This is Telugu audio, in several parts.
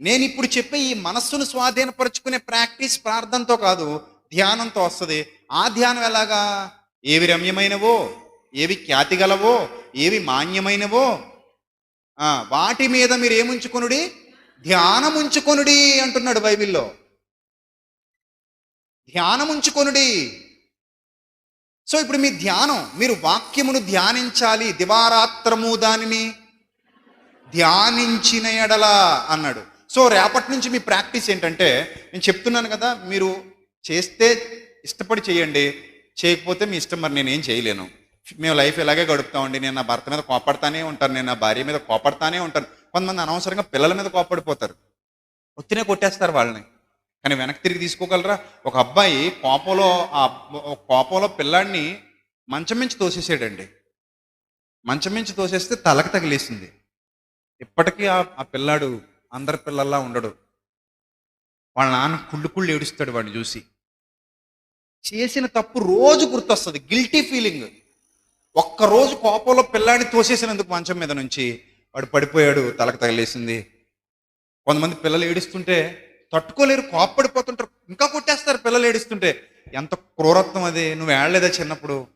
నేను ఇప్పుడు చెప్పే ఈ మనస్సును స్వాధీనపరుచుకునే ప్రాక్టీస్ ప్రార్థనతో కాదు ధ్యానంతో వస్తుంది. ఆ ధ్యానం ఎలాగా? ఏవి రమ్యమైనవో ఏవి ఖ్యాతి గలవో ఏవి మాన్యమైనవో. వాటి మీద మీరు ఏముంచుకొనుడి ధ్యానం ఉంచుకొనుడి అంటున్నాడు బైబిల్లో. ధ్యానం ఉంచుకొనుడి సో ఇప్పుడు మీ ధ్యానం మీరు వాక్యమును ధ్యానించాలి దివారాత్రము దానిని? ధ్యానించిన ఎడల అన్నాడు. సో రేపటి నుంచి మీ ప్రాక్టీస్ ఏంటంటే నేను చెప్తున్నాను కదా మీరు చేస్తే ఇష్టపడి చేయండి చేయకపోతే మీ ఇష్టం మరి నేనేం చేయలేను. మేము లైఫ్ ఇలాగే గడుపుతామండి నేను నా భర్త మీద కోపడతానే ఉంటాను నేను నా భార్య మీద కోపడతానే ఉంటాను. కొంతమంది అనవసరంగా పిల్లల మీద కోపడిపోతారు. ఒత్తినే కొట్టేస్తారు వాళ్ళని. కానీ వెనక్కి తిరిగి తీసుకోగలరా? ఒక అబ్బాయి కోపంలో ఆ కోపంలో పిల్లాడిని మంచం మించి తోసేసాడండి. మంచం మించి తోసేస్తే తలకు తగిలేసింది. ఇప్పటికీ ఆ ఆ పిల్లాడు అందరి పిల్లల్లా ఉండడు. వాళ్ళ నాన్న కుళ్ళు కుళ్ళు ఏడుస్తాడు వాడిని చూసి. చేసిన తప్పు రోజు గుర్తొస్తుంది. గిల్టీ ఫీలింగ్ ఒక్కరోజు కోపంలో పిల్లాడిని తోసేసినందుకు మంచం మీద నుంచి వాడు పడిపోయాడు తలకు తగిలేసింది. కొంతమంది పిల్లలు ఏడుస్తుంటే తట్టుకోలేరు కోపడిపోతుంటారు ఇంకా కొట్టేస్తారు పిల్లలు ఏడుస్తుంటే. ఎంత క్రూరత్వం అది. నువ్వు ఏడలేదా చిన్నప్పుడు?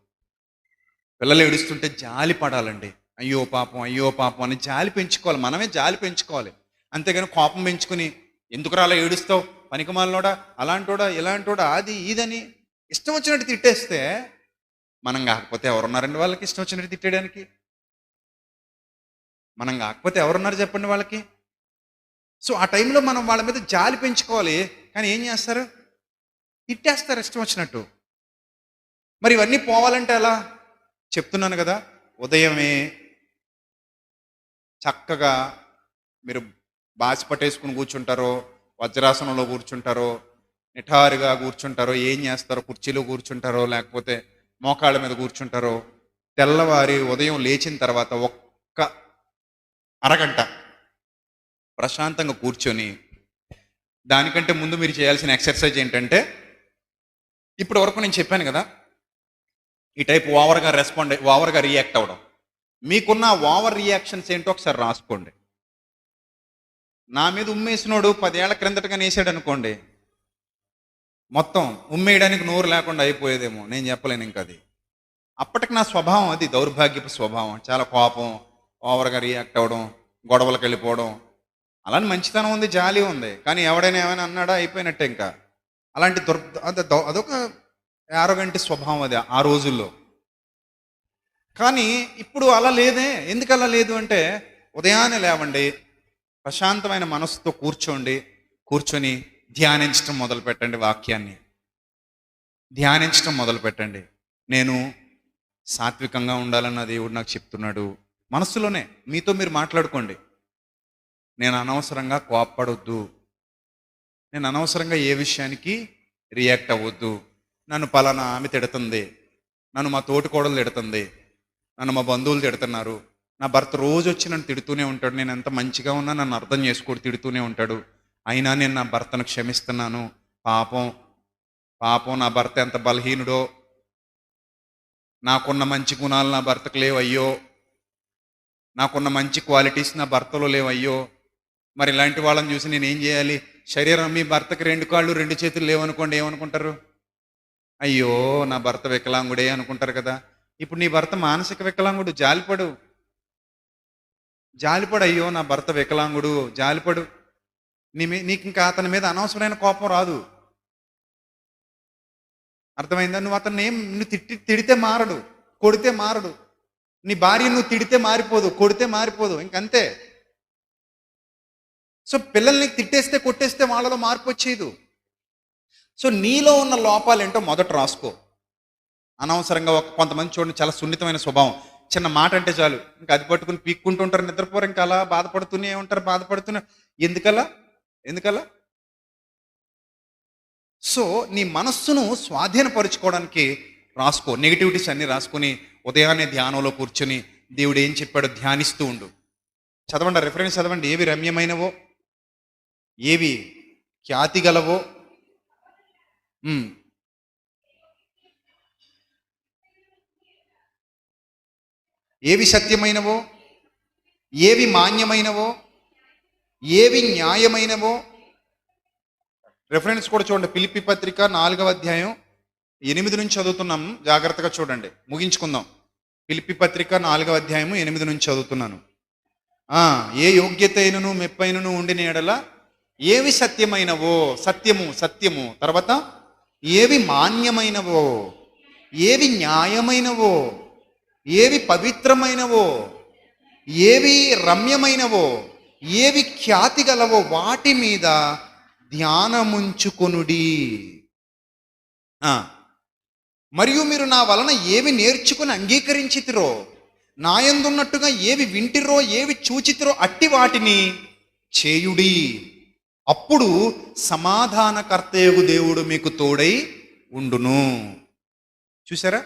పిల్లలు ఏడుస్తుంటే జాలి పడాలండి. అయ్యో పాపం అయ్యో పాపం అని జాలి పెంచుకోవాలి. మనమే జాలి పెంచుకోవాలి. అంతేగాని కోపం పెంచుకుని ఎందుకు అలా ఏడుస్తావు? పనికిమాలనోడా అలాంటోడా? ఇలాంటోడా? అది ఇదని ఇష్టం వచ్చినట్టు తిట్టేస్తే మనం కాకపోతే ఎవరున్నారండి వాళ్ళకి ఇష్టం వచ్చినట్టు తిట్టేయడానికి? మనం కాకపోతే ఎవరున్నారు చెప్పండి వాళ్ళకి? సో ఆ టైంలో మనం వాళ్ళ మీద జాలి పెంచుకోవాలి. కానీ ఏం చేస్తారు? తిట్టేస్తారు ఇష్టం వచ్చినట్టు. మరి ఇవన్నీ పోవాలంటే ఎలా? చెప్తున్నాను కదా ఉదయమే చక్కగా మీరు బాసి పట్టేసుకుని కూర్చుంటారో వజ్రాసనంలో కూర్చుంటారో నిఠారుగా కూర్చుంటారో ఏం చేస్తారో కుర్చీలో కూర్చుంటారో లేకపోతే మోకాళ్ళ మీద కూర్చుంటారో తెల్లవారి ఉదయం లేచిన తర్వాత ఒక్క అరగంట ప్రశాంతంగా కూర్చొని దానికంటే ముందు మీరు చేయాల్సిన ఎక్సర్సైజ్ ఏంటంటే ఇప్పటి వరకు నేను చెప్పాను కదా ఈ టైప్ ఓవర్గా రెస్పాండ్ ఓవర్గా రియాక్ట్ అవ్వడం. మీకున్న ఓవర్ రియాక్షన్స్ ఏంటో ఒకసారి రాసుకోండి. నా మీద ఉమ్మేసినోడు పదేళ్ళ క్రిందటగా నేసాడు అనుకోండి మొత్తం ఉమ్మేయడానికి నోరు లేకుండా అయిపోయేదేమో. నేను చెప్పలేను ఇంకా అది. అప్పటికి నా స్వభావం అది దౌర్భాగ్యపు స్వభావం. చాలా కోపం ఓవర్గా రియాక్ట్ అవ్వడం గొడవలకు వెళ్ళిపోవడం. అలానే మంచితనం ఉంది జాలి ఉంది. కానీ ఎవడైనా ఏమైనా అన్నాడా అయిపోయినట్టే ఇంకా. అలాంటి దుర్ అదొక ఆరోగంటి స్వభావం అది ఆ రోజుల్లో. కానీ ఇప్పుడు అలా లేదే. ఎందుకు అలా లేదు అంటే ఉదయాన్నే లేవండి ప్రశాంతమైన మనసుతో కూర్చోండి కూర్చొని ధ్యానించడం మొదలు పెట్టండి వాక్యాన్ని. ధ్యానించడం మొదలు పెట్టండి నేను సాత్వికంగా ఉండాలన్న దేవుడు నాకు చెప్తున్నాడు. మనస్సులోనే మీతో మీరు మాట్లాడుకోండి. నేను అనవసరంగా కోప్పడొద్దు. నేను అనవసరంగా ఏ విషయానికి రియాక్ట్ అవ్వద్దు. నన్ను పలానా ఆమె తిడుతుంది. నన్ను మా తోటి కోడలు తిడుతుంది. నన్ను మా బంధువులు తిడుతున్నారు. నా భర్త రోజు వచ్చి నన్ను తిడుతూనే ఉంటాడు. నేను ఎంత మంచిగా ఉన్నా నన్ను అర్థం చేసుకోడు తిడుతూనే ఉంటాడు. అయినా నేను నా భర్తను క్షమిస్తున్నాను. పాపం పాపం నా భర్త ఎంత బలహీనుడో నాకున్న మంచి గుణాలు నా భర్తకు లేవయ్యో నాకున్న మంచి క్వాలిటీస్ నా భర్తలో లేవయ్యో మరి ఇలాంటి వాళ్ళని చూసి నేను ఏం చేయాలి? శరీరం మీ భర్తకి రెండు కాళ్ళు రెండు చేతులు లేవనుకోండి ఏమనుకుంటారు? అయ్యో నా భర్త వికలాంగుడే అనుకుంటారు కదా. ఇప్పుడు నీ భర్త మానసిక వికలాంగుడు జాలిపడు. జాలిపడు అయ్యో నా భర్త వికలాంగుడు జాలిపడు. నీ మీ నీకు ఇంకా అతని మీద అనవసరమైన కోపం రాదు. అర్థమైందా? నువ్వు అతన్ని ఏం నువ్వు తిట్టి తిడితే మారడు కొడితే మారడు. నీ భార్య నువ్వు తిడితే మారిపోదు కొడితే మారిపోదు ఇంకంతే. సో పిల్లల్ని తిట్టేస్తే కొట్టేస్తే వాళ్ళలో మార్పు వచ్చేదు. సో నీలో ఉన్న లోపాలు ఏంటో మొదట రాసుకో. అనవసరంగా ఒక కొంతమంది చూడండి చాలా సున్నితమైన స్వభావం. చిన్న మాట అంటే చాలు. ఇంకా అది పట్టుకుని పీక్కుంటుంటారు నిద్రపోరు ఇంకా అలా బాధపడుతూనే ఉంటారు బాధపడుతూనే ఎందుకలా? ఎందుకలా? సో నీ మనస్సును స్వాధీనపరుచుకోవడానికి రాసుకో. నెగిటివిటీస్ అన్నీ రాసుకొని ఉదయాన్నే ధ్యానంలో కూర్చొని దేవుడు ఏం చెప్పాడో ధ్యానిస్తూ ఉండు. చదవండి రిఫరెన్స్ చదవండి. ఏవి రమ్యమైనవో? ఏవి ఖ్యాతి గలవో? ఏవి సత్యమైనవో ఏవి మాన్యమైనవో ఏవి న్యాయమైనవో. రెఫరెన్స్ కూడా చూడండి. పిలిపి పత్రిక నాలుగవ అధ్యాయం ఎనిమిది నుంచి చదువుతున్నాం. జాగ్రత్తగా చూడండి. ముగించుకుందాం. పిలిపి పత్రిక నాలుగవ అధ్యాయము ఎనిమిది నుంచి చదువుతున్నాను. ఏ యోగ్యత అయినను మెప్పైనను ఉండిన ఎడల ఏవి సత్యమైనవో సత్యము సత్యము. తర్వాత ఏవి మాన్యమైనవో ఏవి న్యాయమైనవో ఏవి పవిత్రమైనవో ఏవి రమ్యమైనవో ఏవి ఖ్యాతి గలవో వాటి మీద ధ్యానముంచుకొనుడి. మరియు మీరు నా వలన ఏవి నేర్చుకుని అంగీకరించితిరో నాయందున్నట్టుగా ఏవి వింటిరో ఏవి చూచితిరో అట్టి వాటిని చేయుడి. అప్పుడు సమాధానకర్తయగు దేవుడు మీకు తోడై ఉండును. చూసారా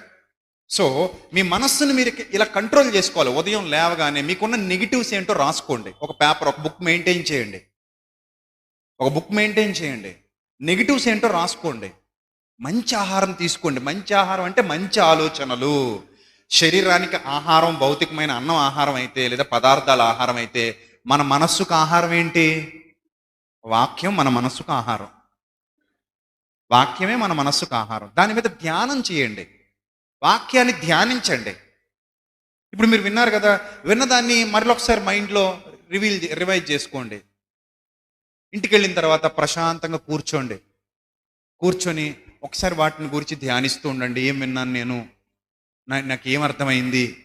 సో మీ మనస్సును మీరు ఇలా కంట్రోల్ చేసుకోవాలి. ఉదయం లేవగానే మీకున్న నెగిటివ్స్ ఏంటో రాసుకోండి. ఒక పేపర్ ఒక బుక్ మెయింటైన్ చేయండి. ఒక బుక్ మెయింటైన్ చేయండి. నెగిటివ్స్ ఏంటో రాసుకోండి. మంచి ఆహారం తీసుకోండి. మంచి ఆహారం అంటే మంచి ఆలోచనలు. శరీరానికి ఆహారం భౌతికమైన అన్నం ఆహారం అయితే లేదా పదార్థాల ఆహారం అయితే మన మనస్సుకు ఆహారం ఏంటి? వాక్యం మన మనస్సుకు ఆహారం. వాక్యమే మన మనస్సుకు ఆహారం. దాని మీద ధ్యానం చేయండి. వాక్యాన్ని ధ్యానించండి. ఇప్పుడు మీరు విన్నారు కదా విన్నదాన్ని మరొకసారి మైండ్లో రివీల్ రివైజ్ చేసుకోండి. ఇంటికి వెళ్ళిన తర్వాత ప్రశాంతంగా కూర్చోండి. కూర్చొని ఒకసారి వాటిని గురించి ధ్యానిస్తూ ఉండండి. ఏం విన్నాను నేను? నా- నాకు ఏం అర్థమైంది?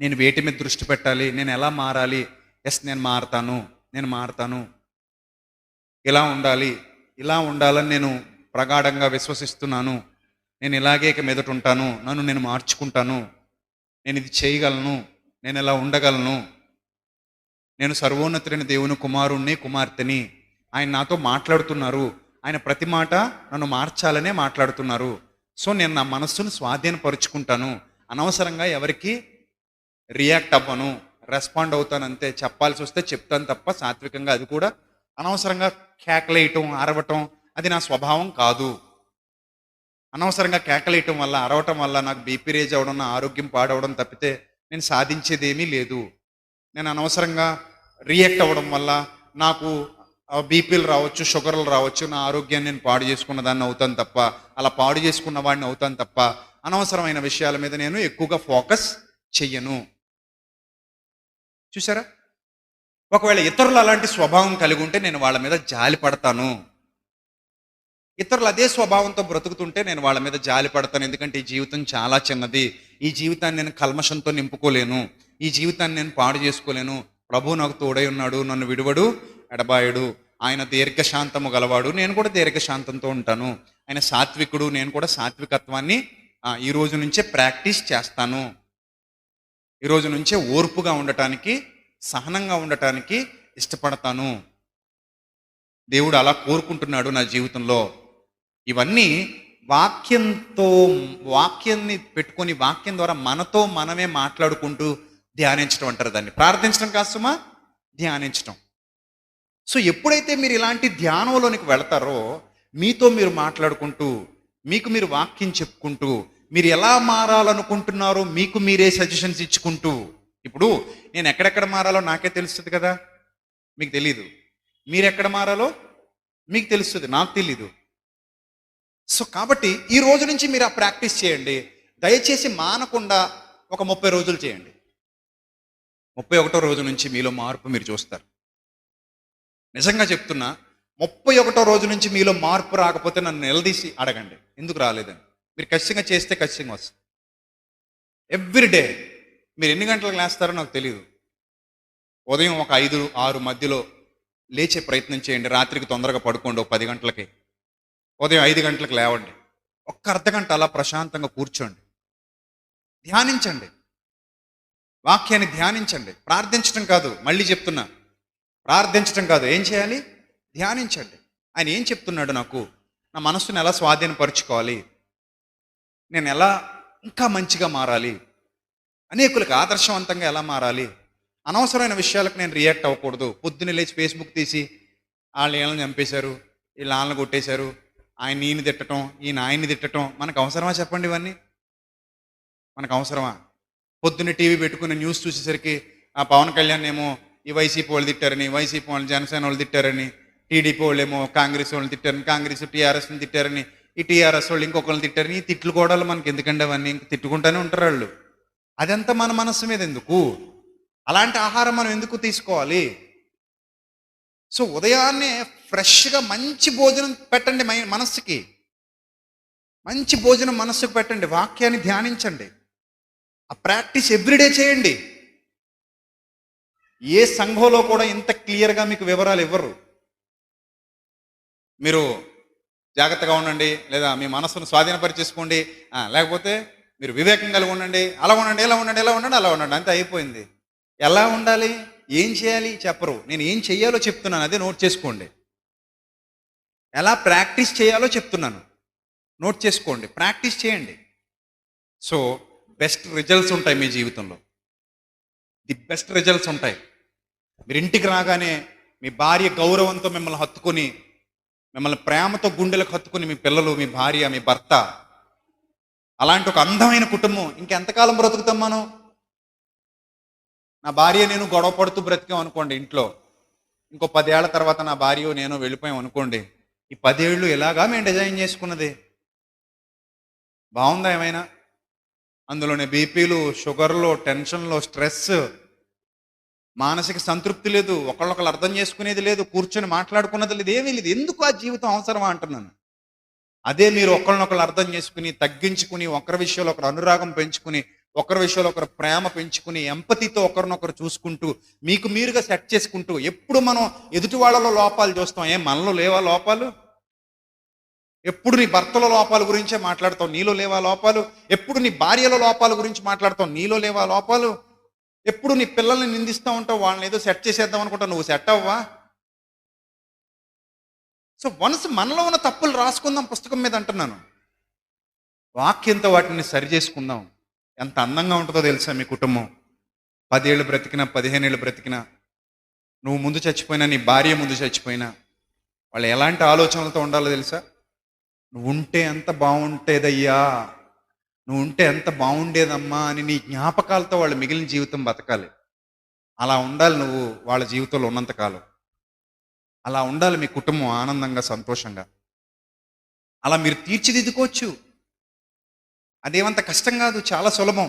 నేను వేటి మీద దృష్టి పెట్టాలి? నేను ఎలా మారాలి? ఎస్ నేను మారతాను. నేను మారతాను. ఇలా ఉండాలి. ఇలా ఉండాలని నేను ప్రగాఢంగా విశ్వసిస్తున్నాను. నేను ఇలాగే ఇక మీదట ఉంటాను నన్ను నేను మార్చుకుంటాను నేను ఇది చేయగలను నేను ఇలా ఉండగలను నేను సర్వోన్నతుడైన దేవుని కుమారుణ్ణి కుమార్తెని. ఆయన నాతో మాట్లాడుతున్నారు ఆయన ప్రతి మాట నన్ను మార్చాలనే మాట్లాడుతున్నారు. సో నేను నా మనస్సును స్వాధీనపరుచుకుంటాను. అనవసరంగా ఎవరికి రియాక్ట్ అవ్వను రెస్పాండ్ అవుతాను అంతే. చెప్పాల్సి వస్తే చెప్తాను తప్ప సాత్వికంగా అది కూడా అనవసరంగా కేకలేయటం అరవటం అది నా స్వభావం కాదు. అనవసరంగా కేకలేయటం వల్ల అరవటం వల్ల నాకు బీపీ రేజ్ అవడం నా ఆరోగ్యం పాడవడం తప్పితే నేను సాధించేదేమీ లేదు. నేను అనవసరంగా రియాక్ట్ అవ్వడం వల్ల నాకు బీపీలు రావచ్చు షుగర్లు రావచ్చు నా ఆరోగ్యాన్ని నేను పాడు చేసుకున్న దాన్ని అవుతాను తప్ప అలా పాడు చేసుకున్న వాడిని అవుతాను తప్ప అనవసరమైన విషయాల మీద నేను ఎక్కువగా ఫోకస్ చెయ్యను. చూసారా ఒకవేళ ఇతరులు అలాంటి స్వభావం కలిగి ఉంటే నేను వాళ్ళ మీద జాలి పడతాను. ఇతరులు అదే స్వభావంతో బ్రతుకుతుంటే నేను వాళ్ళ మీద జాలి పడతాను. ఎందుకంటే ఈ జీవితం చాలా చిన్నది. ఈ జీవితాన్ని నేను కల్మషంతో నింపుకోలేను. ఈ జీవితాన్ని నేను పాడు చేసుకోలేను. ప్రభు నాకు తోడై ఉన్నాడు నన్ను విడువడు ఎడబాయుడు. ఆయన దీర్ఘశాంతము గలవాడు. నేను కూడా దీర్ఘశాంతంతో ఉంటాను. ఆయన సాత్వికుడు. నేను కూడా సాత్వికత్వాన్ని ఈ రోజు నుంచే ప్రాక్టీస్ చేస్తాను. ఈ రోజు నుంచే ఓర్పుగా ఉండటానికి సహనంగా ఉండటానికి ఇష్టపడతాను. దేవుడు అలా కోరుకుంటున్నాడు నా జీవితంలో. ఇవన్నీ వాక్యంతో వాక్యాన్ని పెట్టుకొని వాక్యం ద్వారా మనతో మనమే మాట్లాడుకుంటూ ధ్యానించడం అంటారు దాన్ని. ప్రార్థించడం కాదు సుమా ధ్యానించడం సో ఎప్పుడైతే మీరు ఇలాంటి ధ్యానంలోనికి వెళతారో మీతో మీరు మాట్లాడుకుంటూ మీకు మీరు వాక్యం చెప్పుకుంటూ మీరు ఎలా మారాలనుకుంటున్నారో మీకు మీరే సజెషన్స్ ఇచ్చుకుంటూ ఇప్పుడు నేను ఎక్కడెక్కడ మారాలో నాకే తెలుస్తుంది కదా? మీకు తెలీదు. మీరు ఎక్కడ మారాలో? మీకు తెలుస్తుంది నాకు తెలీదు. సో కాబట్టి ఈ రోజు నుంచి మీరు ఆ ప్రాక్టీస్ చేయండి. దయచేసి మానకుండా ఒక ముప్పై రోజులు చేయండి. ముప్పై ఒకటో రోజు నుంచి మీలో మార్పు మీరు చూస్తారు. నిజంగా చెప్తున్నా ముప్పై ఒకటో రోజు నుంచి మీలో మార్పు రాకపోతే నన్ను నిలదీసి అడగండి. ఎందుకు రాలేదని. మీరు ఖచ్చితంగా చేస్తే ఖచ్చితంగా వస్తుంది ఎవ్రీ డే మీరు ఎన్ని గంటలకు లేస్తారో నాకు తెలియదు ఉదయం ఒక ఐదు ఆరు మధ్యలో లేచే ప్రయత్నం చేయండి. రాత్రికి తొందరగా పడుకోండి ఒక పది గంటలకి. ఉదయం ఐదు గంటలకు లేవండి. ఒక్క అర్ధ గంట అలా ప్రశాంతంగా కూర్చోండి. ధ్యానించండి. వాక్యాన్ని ధ్యానించండి. ప్రార్థించడం కాదు మళ్ళీ చెప్తున్నా. ప్రార్థించడం కాదు. ఏం చేయాలి? ధ్యానించండి. ఆయన ఏం చెప్తున్నాడు నాకు? నా మనస్సును ఎలా స్వాధీనపరుచుకోవాలి? నేను ఎలా ఇంకా మంచిగా మారాలి? అనేకులకు ఆదర్శవంతంగా ఎలా మారాలి? అనవసరమైన విషయాలకు నేను రియాక్ట్ అవ్వకూడదు. పొద్దున్న లేచి ఫేస్బుక్ తీసి వాళ్ళు వీళ్ళని చంపేశారు వీళ్ళు ఆళ్ళని కొట్టేశారు. ఆయన ఈయన తిట్టడం ఈయన ఆయన్ని తిట్టడం మనకు అవసరమా చెప్పండి ఇవన్నీ? మనకు అవసరమా? పొద్దున్న టీవీ పెట్టుకుని న్యూస్ చూసేసరికి ఆ పవన్ కళ్యాణ్ ఏమో ఈ వైసీపీ వాళ్ళు తిట్టారని వైసీపీ వాళ్ళు జనసేన వాళ్ళు తిట్టారని టీడీపీ వాళ్ళు ఏమో కాంగ్రెస్ వాళ్ళని తిట్టారని కాంగ్రెస్ టీఆర్ఎస్ని తిట్టారని ఈ టీఆర్ఎస్ వాళ్ళు ఇంకొకరిని తిట్టారని ఈ తిట్లు కూడా మనకి ఎందుకండి అవన్నీ? ఇంక తిట్టుకుంటూనే ఉంటారు వాళ్ళు. అదంతా మన మనస్సు మీద ఎందుకు? అలాంటి ఆహారం మనం ఎందుకు తీసుకోవాలి? సో ఉదయాన్నే ఫ్రెష్గా మంచి భోజనం పెట్టండి మై- మనస్సుకి. మంచి భోజనం మనస్సుకు పెట్టండి వాక్యాన్ని ధ్యానించండి. ఆ ప్రాక్టీస్ ఎవ్రీడే చేయండి. ఏ సంఘంలో కూడా ఇంత క్లియర్గా మీకు వివరాలు ఇవ్వరు. మీరు జాగ్రత్తగా ఉండండి లేదా మీ మనస్సును స్వాధీనపరిచేసుకోండి లేకపోతే మీరు వివేకం కలిగి ఉండండి అలా ఉండండి ఇలా ఉండండి ఇలా ఉండండి అలా ఉండండి అంతే అయిపోయింది. ఎలా ఉండాలి? ఏం చేయాలి? చెప్పరు. నేను ఏం చెయ్యాలో చెప్తున్నాను. అదే నోట్ చేసుకోండి. ఎలా ప్రాక్టీస్ చేయాలో చెప్తున్నాను. నోట్ చేసుకోండి. ప్రాక్టీస్ చేయండి. సో బెస్ట్ రిజల్ట్స్ ఉంటాయి మీ జీవితంలో. ది బెస్ట్ రిజల్ట్స్ ఉంటాయి. మీరు ఇంటికి రాగానే మీ భార్య గౌరవంతో మిమ్మల్ని హత్తుకొని మిమ్మల్ని ప్రేమతో గుండెలకు హత్తుకుని మీ పిల్లలు మీ భార్య మీ భర్త అలాంటి ఒక అందమైన కుటుంబం. ఇంకెంతకాలం బ్రతుకుతాం మనం? నా భార్య నేను గొడవ పడుతూ బ్రతికాం అనుకోండి ఇంట్లో. ఇంకో పదేళ్ళ తర్వాత నా భార్య నేను వెళ్ళిపోయాం అనుకోండి ఈ పదేళ్ళు ఎలాగా మేము డిజైన్ చేసుకున్నది? బాగుందా ఏమైనా? అందులోనే బీపీలు షుగర్లు టెన్షన్లు స్ట్రెస్ మానసిక సంతృప్తి లేదు ఒకళ్ళొకళ్ళు అర్థం చేసుకునేది లేదు కూర్చొని మాట్లాడుకున్నది లేదు ఏమీ లేదు. ఎందుకు ఆ జీవితం అవసరమా అంటున్నాను? అదే మీరు ఒకళ్ళనొకళ్ళు అర్థం చేసుకుని తగ్గించుకుని ఒకరి విషయంలో ఒకరు అనురాగం పెంచుకుని ఒకరి విషయంలో ఒకరు ప్రేమ పెంచుకుని ఎంపతితో ఒకరినొకరు చూసుకుంటూ మీకు మీరుగా సెట్ చేసుకుంటూ ఎప్పుడు మనం ఎదుటి వాళ్ళలో లోపాలు చూస్తాం. ఏం మనలో లేవా లోపాలు? ఎప్పుడు నీ భర్తలో లోపాల గురించే మాట్లాడతావు? నీలో లేవా లోపాలు? ఎప్పుడు నీ భార్యలో లోపాల గురించి మాట్లాడతావు? నీలో లేవా లోపాలు? ఎప్పుడు నీ పిల్లల్ని నిందిస్తూ ఉంటావు? వాళ్ళని ఏదో సెట్ చేసేద్దాం అనుకుంటా నువ్వు సెట్ అవ్వా సో వన్స్ మనలో ఉన్న తప్పులు రాసుకుందాం పుస్తకం మీద అంటున్నాను. వాక్యంతో వాటిని సరి చేసుకుందాం. ఎంత అందంగా ఉంటుందో తెలుసా మీ కుటుంబం? పదేళ్ళు బ్రతికినా పదిహేనేళ్ళు బ్రతికినా నువ్వు ముందు చచ్చిపోయినా నీ భార్య ముందు చచ్చిపోయినా వాళ్ళు ఎలాంటి ఆలోచనలతో ఉండాలో తెలుసా? నువ్వు ఉంటే ఎంత బాగుంటేదయ్యా నువ్వు ఉంటే ఎంత బాగుండేదమ్మా అని నీ జ్ఞాపకాలతో వాళ్ళు మిగిలిన జీవితం బతకాలి. అలా ఉండాలి నువ్వు వాళ్ళ జీవితంలో ఉన్నంతకాలం. అలా ఉండాలి మీ కుటుంబం ఆనందంగా సంతోషంగా. అలా మీరు తీర్చిదిద్దుకోవచ్చు. అదేమంత కష్టం కాదు చాలా సులభం.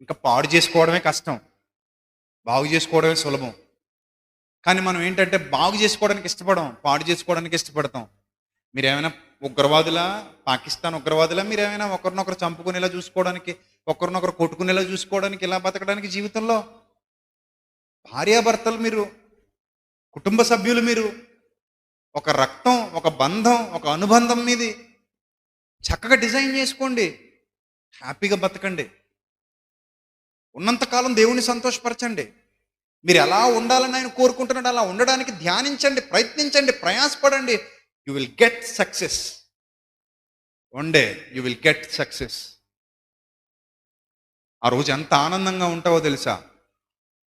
ఇంకా పాడు చేసుకోవడమే కష్టం. బాగు చేసుకోవడమే సులభం. కానీ మనం ఏంటంటే బాగు చేసుకోవడానికి ఇష్టపడం పాడు చేసుకోవడానికి ఇష్టపడతాం. మీరేమైనా ఉగ్రవాదులా పాకిస్తాన్ ఉగ్రవాదులా మీరేమైనా ఒకరినొకరు చంపుకునేలా చూసుకోవడానికి ఒకరినొకరు కొట్టుకునేలా చూసుకోవడానికి ఇలా బతకడానికి జీవితంలో భార్యాభర్తలు మీరు కుటుంబ సభ్యులు మీరు ఒక రక్తం ఒక బంధం ఒక అనుబంధం మీది చక్కగా డిజైన్ చేసుకోండి. హ్యాపీగా బతకండి. ఉన్నంతకాలం దేవుని సంతోషపరచండి. మీరు ఎలా ఉండాలని ఆయన కోరుకుంటున్నాడు అలా ఉండడానికి ధ్యానించండి ప్రయత్నించండి ప్రయాసపడండి. You will get success. One day you will get success. ఆ రోజు ఎంత ఆనందంగా ఉంటావో తెలుసా?